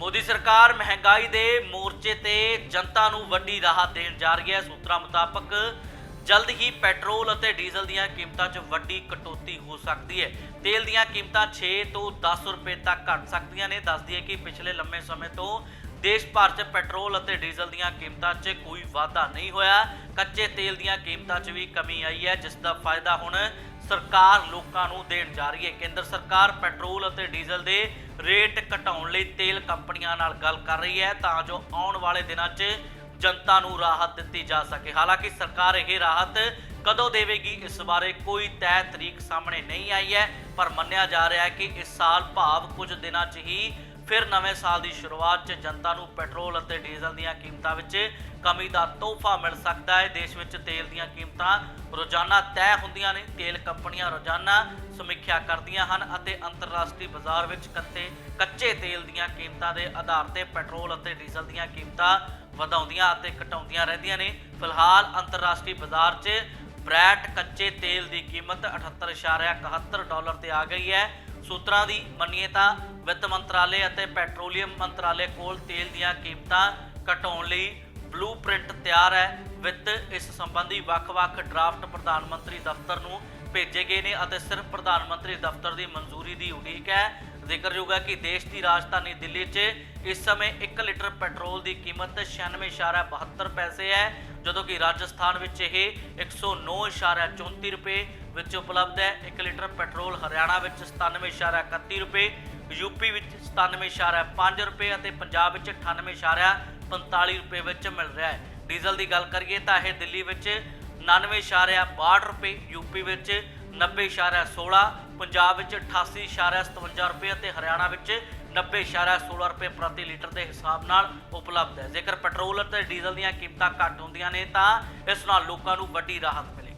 ਮੋਦੀ ਸਰਕਾਰ ਮਹਿੰਗਾਈ ਦੇ ਮੋਰਚੇ ਤੇ ਜਨਤਾ ਨੂੰ ਵੱਡੀ ਰਾਹਤ ਦੇਣ ਜਾ ਰਹੀ ਹੈ। ਸੂਤਰਾਂ ਮੁਤਾਬਕ ਜਲਦ ਹੀ ਪੈਟਰੋਲ ਅਤੇ ਡੀਜ਼ਲ ਦੀਆਂ ਕੀਮਤਾਂ 'ਚ ਵੱਡੀ ਕਟੌਤੀ ਹੋ ਸਕਦੀ ਹੈ। ਤੇਲ ਦੀਆਂ ਕੀਮਤਾਂ 6 ਤੋਂ 10 ਰੁਪਏ ਤੱਕ ਘਟ ਸਕਦੀਆਂ ਨੇ। ਦੱਸਦੀ ਹੈ ਕਿ ਪਿਛਲੇ ਲੰਮੇ ਸਮੇਂ ਤੋਂ ਦੇਸ਼ ਭਰ 'ਚ ਪੈਟਰੋਲ ਅਤੇ ਡੀਜ਼ਲ ਦੀਆਂ ਕੀਮਤਾਂ 'ਚ ਕੋਈ ਵਾਧਾ ਨਹੀਂ ਹੋਇਆ। ਕੱਚੇ ਤੇਲ ਦੀਆਂ ਕੀਮਤਾਂ 'ਚ ਵੀ ਕਮੀ ਆਈ ਹੈ, ਜਿਸ ਦਾ ਫਾਇਦਾ ਹੁਣ ਸਰਕਾਰ ਲੋਕਾਂ ਨੂੰ ਦੇਣ ਜਾ ਰਹੀ ਹੈ। ਕੇਂਦਰ ਸਰਕਾਰ ਪੈਟਰੋਲ ਅਤੇ ਡੀਜ਼ਲ ਦੇ ਰੇਟ ਘਟਾਉਣ ਲਈ ਤੇਲ ਕੰਪਨੀਆਂ ਨਾਲ ਗੱਲ ਕਰ ਰਹੀ ਹੈ ਤਾਂ ਜੋ ਆਉਣ ਵਾਲੇ ਦਿਨਾਂ 'ਚ ਜਨਤਾ ਨੂੰ ਰਾਹਤ ਦਿੱਤੀ ਜਾ ਸਕੇ। ਹਾਲਾਂਕਿ ਸਰਕਾਰ ਇਹ ਰਾਹਤ ਕਦੋਂ ਦੇਵੇਗੀ? ਇਸ ਬਾਰੇ ਕੋਈ ਤੈਅ ਤਰੀਕ ਸਾਹਮਣੇ ਨਹੀਂ ਆਈ ਹੈ, ਪਰ ਮੰਨਿਆ ਜਾ ਰਿਹਾ ਹੈ ਕਿ ਇਸ ਸਾਲ ਭਾਵ ਕੁਝ ਦਿਨਾਂ 'ਚ ਹੀ ਫਿਰ ਨਵੇਂ ਸਾਲ ਦੀ ਸ਼ੁਰੂਆਤ 'ਚ ਜਨਤਾ ਨੂੰ ਪੈਟਰੋਲ ਅਤੇ ਡੀਜ਼ਲ ਦੀਆਂ ਕੀਮਤਾਂ ਵਿੱਚ ਕਮੀ ਦਾ ਤੋਹਫਾ ਮਿਲ ਸਕਦਾ ਹੈ। ਦੇਸ਼ ਵਿੱਚ ਤੇਲ ਦੀਆਂ ਕੀਮਤਾਂ ਰੋਜ਼ਾਨਾ ਤੈਅ ਹੁੰਦੀਆਂ ਨੇ। ਤੇਲ ਕੰਪਨੀਆਂ ਰੋਜ਼ਾਨਾ ਸਮੀਖਿਆ ਕਰਦੀਆਂ ਹਨ ਅਤੇ ਅੰਤਰਰਾਸ਼ਟਰੀ ਬਾਜ਼ਾਰ ਵਿੱਚ ਕੱਤੇ, ਕੱਚੇ ਤੇਲ ਦੀਆਂ ਕੀਮਤਾਂ ਦੇ ਆਧਾਰ ਤੇ ਪੈਟਰੋਲ ਅਤੇ ਡੀਜ਼ਲ ਦੀਆਂ ਕੀਮਤਾਂ ਵਧਾਉਂਦੀਆਂ ਅਤੇ ਘਟਾਉਂਦੀਆਂ ਰਹਿੰਦੀਆਂ ਨੇ। ਫਿਲਹਾਲ ਅੰਤਰਰਾਸ਼ਟਰੀ ਬਾਜ਼ਾਰ 'ਚ ਬ੍ਰੈਟ ਕੱਚੇ ਤੇਲ ਦੀ ਕੀਮਤ 78.71 ਡਾਲਰ ਤੇ ਆ ਗਈ ਹੈ। ਸੂਤਰਾਂ ਦੀ ਮੰਨੀਏ ਤਾਂ ਵਿੱਤ ਮੰਤਰਾਲੇ ਅਤੇ ਪੈਟਰੋਲੀਅਮ ਮੰਤਰਾਲੇ ਕੋਲ ਤੇਲ ਦੀਆਂ ਕੀਮਤਾਂ ਘਟਾਉਣ ਲਈ ਬਲੂਪ੍ਰਿੰਟ ਤਿਆਰ ਹੈ। ਵਿੱਤ ਇਸ ਸੰਬੰਧੀ ਵੱਖ-ਵੱਖ ਡਰਾਫਟ ਪ੍ਰਧਾਨ ਮੰਤਰੀ ਦਫ਼ਤਰ ਨੂੰ ਭੇਜੇ ਗਏ ਨੇ ਅਤੇ ਸਿਰਫ ਪ੍ਰਧਾਨ ਮੰਤਰੀ ਦਫ਼ਤਰ ਦੀ ਮਨਜ਼ੂਰੀ ਦੀ ਉਡੀਕ ਹੈ। ਜ਼ਿਕਰਯੋਗ ਹੈ ਕਿ ਦੇਸ਼ ਦੀ ਰਾਜਧਾਨੀ ਦਿੱਲੀ 'ਚ ਇਸ ਸਮੇਂ 1 ਲੀਟਰ ਪੈਟਰੋਲ ਦੀ ਕੀਮਤ 96.72 ਪੈਸੇ ਹੈ। ਜਦੋਂ ਕਿ ਰਾਜਸਥਾਨ ਵਿੱਚ ਇਹ 109.34 ਰੁਪਏ ਵਿੱਚ ਉਪਲਬਧ ਹੈ 1 ਲੀਟਰ ਪੈਟਰੋਲ ਹਰਿਆਣਾ ਵਿੱਚ 97.31 ਰੁਪਏ, ਯੂਪੀ ਵਿੱਚ 97.5 ਰੁਪਏ ਅਤੇ ਪੰਜਾਬ ਵਿੱਚ 98.45 ਰੁਪਏ ਵਿੱਚ ਮਿਲ ਰਿਹਾ ਹੈ। ਡੀਜ਼ਲ ਦੀ ਗੱਲ ਕਰੀਏ ਤਾਂ ਇਹ ਦਿੱਲੀ ਵਿੱਚ 99.62 ਰੁਪਏ, ਯੂਪੀ ਵਿੱਚ 90.16 ਪੰਜਾਬ ਵਿੱਚ 88.57 ਰੁਪਏ ਅਤੇ ਹਰਿਆਣਾ ਵਿੱਚ 90.16 ਰੁਪਏ ਪ੍ਰਤੀ ਲੀਟਰ ਦੇ ਹਿਸਾਬ ਨਾਲ ਉਪਲਬਧ ਹੈ। ਜੇਕਰ ਪੈਟਰੋਲ ਅਤੇ ਡੀਜ਼ਲ ਦੀਆਂ ਕੀਮਤਾਂ ਘੱਟ ਹੁੰਦੀਆਂ ਨੇ ਤਾਂ ਇਸ ਨਾਲ ਲੋਕਾਂ ਨੂੰ ਵੱਡੀ ਰਾਹਤ ਮਿਲੇ